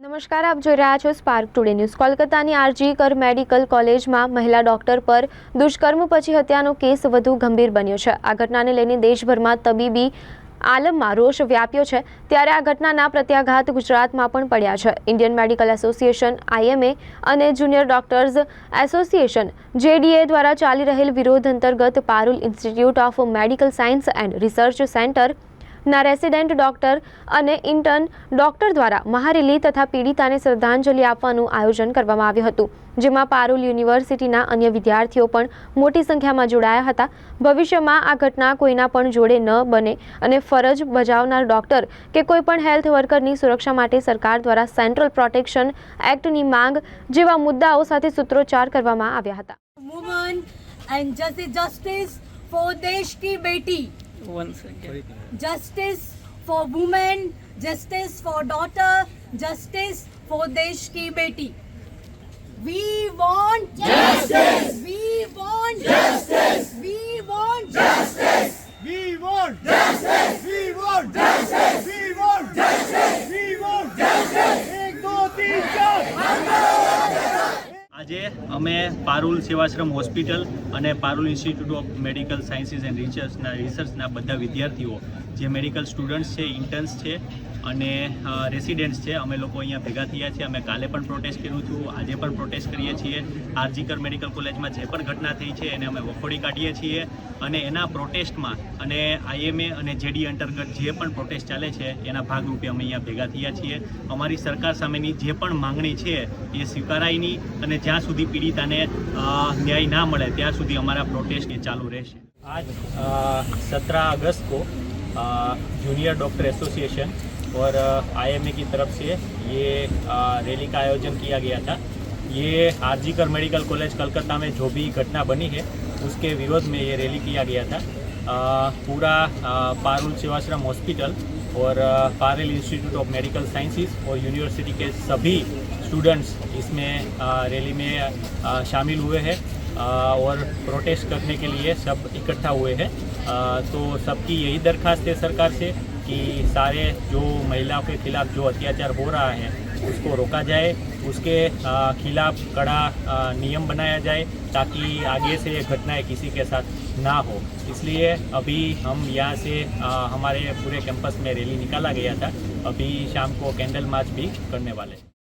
નમસ્કાર, આપ જોઈ રહ્યા છો સ્પાર્ક ટુડે ન્યૂઝ કોલકાતાની આરજી કર મેડિકલ કોલેજમાં મહિલા ડોક્ટર પર દુષ્કર્મ પછી હત્યાનો કેસ વધુ ગંભીર બન્યો છે. આ ઘટનાને લઈને દેશભરમાં તબીબી આલમમાં રોષ વ્યાપ્યો છે. ત્યારે આ ઘટનાના પ્રત્યાઘાત ગુજરાતમાં પણ પડ્યા છે. ઇન્ડિયન મેડિકલ એસોસિએશન આઈએમએ અને જુનિયર ડોક્ટર્સ એસોસિએશન જેડીએ દ્વારા ચાલી રહેલ વિરોધ અંતર્ગત Parul institute of medical science and research centre ના રેસિડેન્ટ ડોક્ટર અને ઇન્ટર્ન ડોક્ટર દ્વારા મહારેલી તથા પીડિતાને શ્રદ્ધાંજલિ આપવાનું આયોજન કરવામાં આવ્યું હતું. જેમાં પારુલ યુનિવર્સિટીના અન્ય વિદ્યાર્થીઓ પણ મોટી સંખ્યામાં જોડાયા હતા. ભવિષ્યમાં આ ઘટના કોઈના પણ જોડે ન બને અને ફરજ બજાવનાર ડોક્ટર કે કોઈ પણ હેલ્થ વર્કરની સુરક્ષા માટે સરકાર દ્વારા સેન્ટ્રલ પ્રોટેક્શન એક્ટની માંગ જેવા મુદ્દાઓ સાથે સૂત્રોચ્ચાર કરવામાં આવ્યા હતા. And and justice for desh ki One second. justice for women justice for daughter justice for desh ki અમે પારુલ સેવાશ્રમ હોસ્પિટલ અને Parul institute of medical sciences and રિસર્ચના રિસર્ચના બધા વિદ્યાર્થીઓ, જે મેડિકલ સ્ટુડન્ટ્સ છે, ઇન્ટર્ન્સ છે અને રેસિડેન્ટ્સ છે અમે લોકો અહીંયા ભેગા થયા છીએ અમે કાલે પણ પ્રોટેસ્ટ કર્યું હતું આજે પણ પ્રોટેસ્ટ કરીએ છીએ આરજીકર મેડિકલ કોલેજમાં જે પણ ઘટના થઈ છે એને અમે વખોડી કાઢીએ છીએ અને એના પ્રોટેસ્ટમાં અને આઈએમએ અને જેડી અંતર્ગત જે પણ પ્રોટેસ્ટ ચાલે છે એના ભાગરૂપે અમે અહીંયા ભેગા થયા છીએ અમારી સરકાર સામેની જે પણ માંગણી છે એ સ્વીકારાય નહીં અને જ્યાં સુધી પીડિતાને અ, ન્યાય ના મળે ત્યાં સુધી અમારા પ્રોટેસ્ટ એ ચાલુ રહેશે आज सत्रह अगस्त को जूनियर डॉक्टर एसोसिएशन और आईएमए की तरफ़ से ये रैली का आयोजन किया गया था। ये आरजीकर मेडिकल कॉलेज कलकत्ता में जो भी घटना बनी है उसके विरोध में ये रैली किया गया था। अ, पूरा पारुल सेवाश्रम हॉस्पिटल और Parul institute of medical sciences और यूनिवर्सिटी के सभी स्टूडेंट्स इसमें रैली में शामिल हुए हैं और प्रोटेस्ट करने के लिए सब इकट्ठा हुए हैं। तो सबकी यही दरखास्त है सरकार से। कि सारे जो महिलाओं के खिलाफ जो अत्याचार हो रहा है, उसको रोका जाए, उसके खिलाफ कड़ा नियम बनाया जाए, ताकि आगे से ये घटनाएँ किसी के साथ ना हो। इसलिए अभी हम यहाँ से हमारे पूरे कैंपस में रैली निकाला गया था। अभी शाम को कैंडल मार्च भी करने वाले हैं।